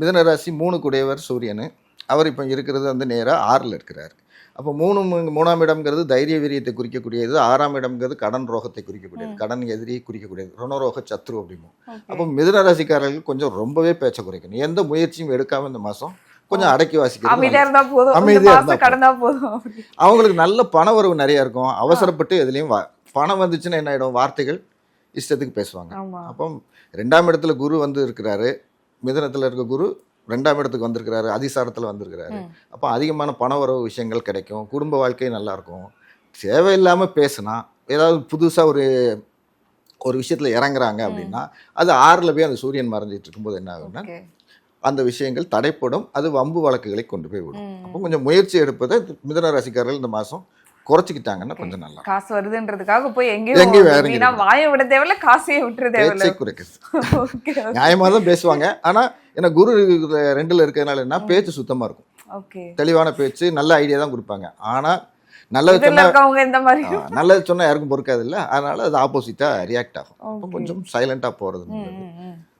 மிதன ராசி மூணு குடையவர் சூரியன். அவர் இப்போ இருக்கிறது வந்து நேராக ஆறில் இருக்கிறார். அப்போ மூணு மூணாம் இடம்ங்கிறது தைரிய வீரியத்தை குறிக்கக்கூடியது. ஆறாம் இடம்ங்கிறது கடன் ரோகத்தை குறிக்கக்கூடியது. கடன் எதிரியை குறிக்கக்கூடியது. ருணரோக சத்ரு அப்படிமோ அப்போ மிதுன ராசிக்காரர்கள் கொஞ்சம் ரொம்பவே பேச்ச குறைக்கணும். எந்த முயற்சியும் எடுக்காம இந்த மாதம் கொஞ்சம் அடக்கி வாசிக்கிறது அமைதியா நல்லது. இருந்தா போதும். அவங்களுக்கு நல்ல பண வரவு நிறைய இருக்கும். அவசரப்பட்டு எதுலேயும் வா பணம் வந்துச்சுன்னா என்ன ஆகிடும் வார்த்தைகள் இஷ்டத்துக்கு பேசுவாங்க. அப்போ ரெண்டாம் இடத்துல குரு வந்து இருக்கிறாரு. மிதனத்தில் இருக்க குரு ரெண்டாம் இடத்துக்கு வந்திருக்கிறாரு அதிசாரத்தில் வந்திருக்கிறாரு. அப்போ அதிகமான பண வரவு விஷயங்கள் கிடைக்கும் குடும்ப வாழ்க்கை நல்லா இருக்கும். தேவையில்லாமல் பேசுனா ஏதாவது புதுசாக ஒரு ஒரு விஷயத்தில் இறங்குறாங்க அப்படின்னா அது ஆறில் போய் அந்த சூரியன் மறைஞ்சிட்டு இருக்கும்போது என்ன ஆகும்னா அந்த விஷயங்கள் தடைப்படும் அது வம்பு வழக்குகளை கொண்டு போய் விடும். அப்போ கொஞ்சம் முயற்சி எடுப்பதை மிதன ராசிக்காரர்கள் இந்த மாதம் குறைச்சிக்கிட்டாங்கன்னா கொஞ்சம் நல்லா காசு வருதுன்றதுக்காக போய் எங்கேயும் எங்கேயும் வேற வாயை விட தேவையில்ல காசையும் விட்டுற தேவையில்ல. குறைக்கிறது நியாயமாக தான் பேசுவாங்க. ஆனால் ஏன்னா குரு ரெண்டுல இருக்கிறதுனால என்ன? பேச்சு சுத்தமாக இருக்கும். ஓகே. தெளிவான பேச்சு நல்ல ஐடியா தான் கொடுப்பாங்க. ஆனால் நல்லது சொன்னா நல்லது சொன்னா யாருக்கும் பொறுக்காது இல்ல. அதனால அது ஆப்போசிட்டா ரியாக்ட் ஆகும். கொஞ்சம் சைலண்டா போறது.